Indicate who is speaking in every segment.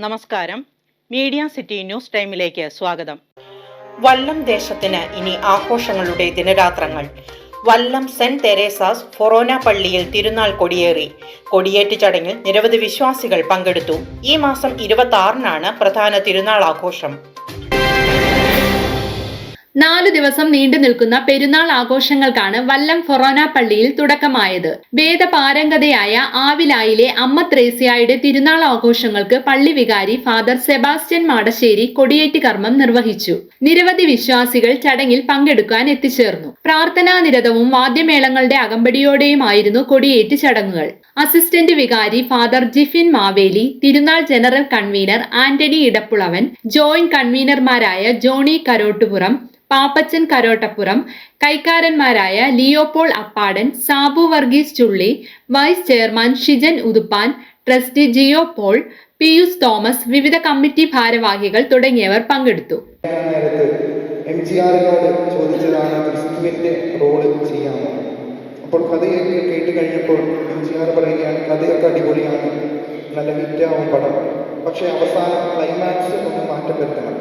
Speaker 1: നമസ്കാരം. Media city news ടൈമിലേക്ക് സ്വാഗതം. വള്ളം ദേശത്തിന് ഇനി ആഘോഷങ്ങളുടെ ദിനരാത്രങ്ങൾ. വല്ലം സെന്റ് തെരേസാസ് ഫൊറോന പള്ളിയിൽ തിരുനാൾ കൊടിയേറി. കൊടിയേറ്റ് ചടങ്ങിൽ നിരവധി വിശ്വാസികൾ പങ്കെടുത്തു. ഈ മാസം ഇരുപത്തി ആറിനാണ് പ്രധാന തിരുനാൾ ആഘോഷം.
Speaker 2: നാലു ദിവസം നീണ്ടു നിൽക്കുന്ന പെരുന്നാൾ ആഘോഷങ്ങൾക്കാണ് വല്ലം ഫൊറോന പള്ളിയിൽ തുടക്കമായത്. വേദപാരംഗതയായ ആവിലായിലെ അമ്മ ത്രേസ്യായുടെ തിരുനാൾ ആഘോഷങ്ങൾക്ക് പള്ളി വികാരി ഫാദർ സെബാസ്റ്റ്യൻ മാടശ്ശേരി കൊടിയേറ്റ് കർമ്മം നിർവഹിച്ചു. നിരവധി വിശ്വാസികൾ ചടങ്ങിൽ പങ്കെടുക്കാൻ എത്തിച്ചേർന്നു. പ്രാർത്ഥനാ നിരതവും വാദ്യമേളങ്ങളുടെ അകമ്പടിയോടെയുമായിരുന്നു കൊടിയേറ്റ് ചടങ്ങുകൾ. അസിസ്റ്റന്റ് വികാരി ഫാദർ ജിഫിൻ മാവേലി തിരുനാൾ general convener Antony Edappulavan joint കൺവീനർമാരായ Johny Karottupuram Pappachan Karottappuram കൈക്കാരന്മാരായ Leopol Appadan Sabu Varghese Chulli vice chairman Shijan Uthuppan trustee Jio Paul Pius Thomas വിവിധ കമ്മിറ്റി ഭാരവാഹികൾ തുടങ്ങിയവർ പങ്കെടുത്തു.
Speaker 3: എം ചോദിച്ചതാണ് ക്രിസ്തുവിന്റെ റോൾ ചെയ്യാമോ? അപ്പോൾ കഥയൊക്കെ കേട്ട് കഴിഞ്ഞപ്പോൾ എം ജി ആർ പറയുകയാണ് കഥയൊക്കെ അടിപൊളിയാണ്. നല്ല ഹിറ്റാവും പടം. പക്ഷേ അവസാനം ക്ലൈമാക്സ് ഒന്ന് മാറ്റപ്പെടുത്തണം.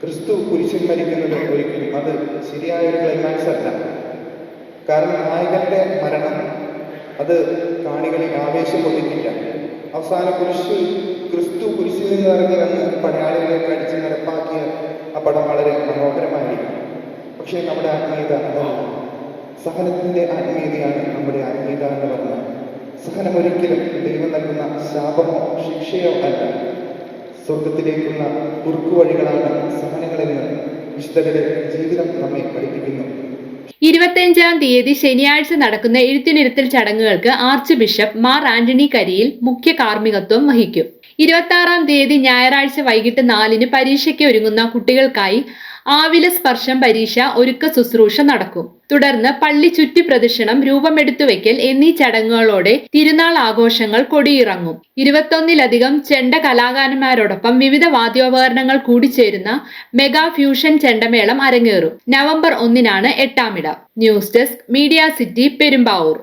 Speaker 3: ക്രിസ്തു കുരിശിൽ മരിക്കുന്നത് അത് ശരിയായ ഒരു ക്ലൈമാക്സ് അല്ല. കാരണം നായകന്റെ മരണം അത് കാണികളിൽ ആവേശം കൊള്ളിക്കില്ല അവസാന കുരിശ് ക്രിസ്തു കുരിശിൽ നിന്ന് ഇറങ്ങി വന്ന് പടയാളികളെയൊക്കെ അടിച്ച് നിരപ്പാക്കിയ ആ പടം വളരെ മനോഹരമായിരിക്കും. പക്ഷേ നമ്മുടെ ആത്മീയത അതല്ല. സഹനത്തിന്റെ ആത്മീയതയാണ് നമ്മുടെ ആത്മീയത എന്ന് പറഞ്ഞത് സഹനം ഒരിക്കലും ദൈവം നൽകുന്ന ശാപമോ ശിക്ഷയോ അല്ല. സ്വർഗത്തിലേക്കുള്ള കുറുക്കുവഴികളാണ് സഹനങ്ങളെന്ന് വിശുദ്ധരുടെ ജീവിതം നമ്മെ പഠിപ്പിക്കുന്നു.
Speaker 2: ഇരുപത്തിയഞ്ചാം തീയതി ശനിയാഴ്ച നടക്കുന്ന എഴുത്തിനിരുത്തൽ ചടങ്ങുകൾക്ക് ആർച്ച് ബിഷപ്പ് മാർ ആന്റണി കരിയിൽ മുഖ്യ കാർമ്മികത്വം വഹിക്കും. ഇരുപത്തി ആറാം തീയതി ഞായറാഴ്ച വൈകിട്ട് നാലിന് പരീക്ഷയ്ക്ക് ഒരുങ്ങുന്ന കുട്ടികൾക്കായി ആവില സ്പർശം പരീക്ഷ ഒരുക്ക ശുശ്രൂഷ നടക്കും. തുടർന്ന് പള്ളി ചുറ്റി പ്രദക്ഷിണം രൂപമെടുത്തുവെക്കൽ എന്നീ ചടങ്ങുകളോടെ തിരുനാൾ ആഘോഷങ്ങൾ കൊടിയിറങ്ങും. ഇരുപത്തൊന്നിലധികം ചെണ്ട കലാകാരന്മാരോടൊപ്പം വിവിധ വാദ്യോപകരണങ്ങൾ കൂടിച്ചേരുന്ന മെഗാ ഫ്യൂഷൻ ചെണ്ടമേളം അരങ്ങേറും. നവംബർ ഒന്നിനാണ് എട്ടാമിടം news desk media city Perumbavoor.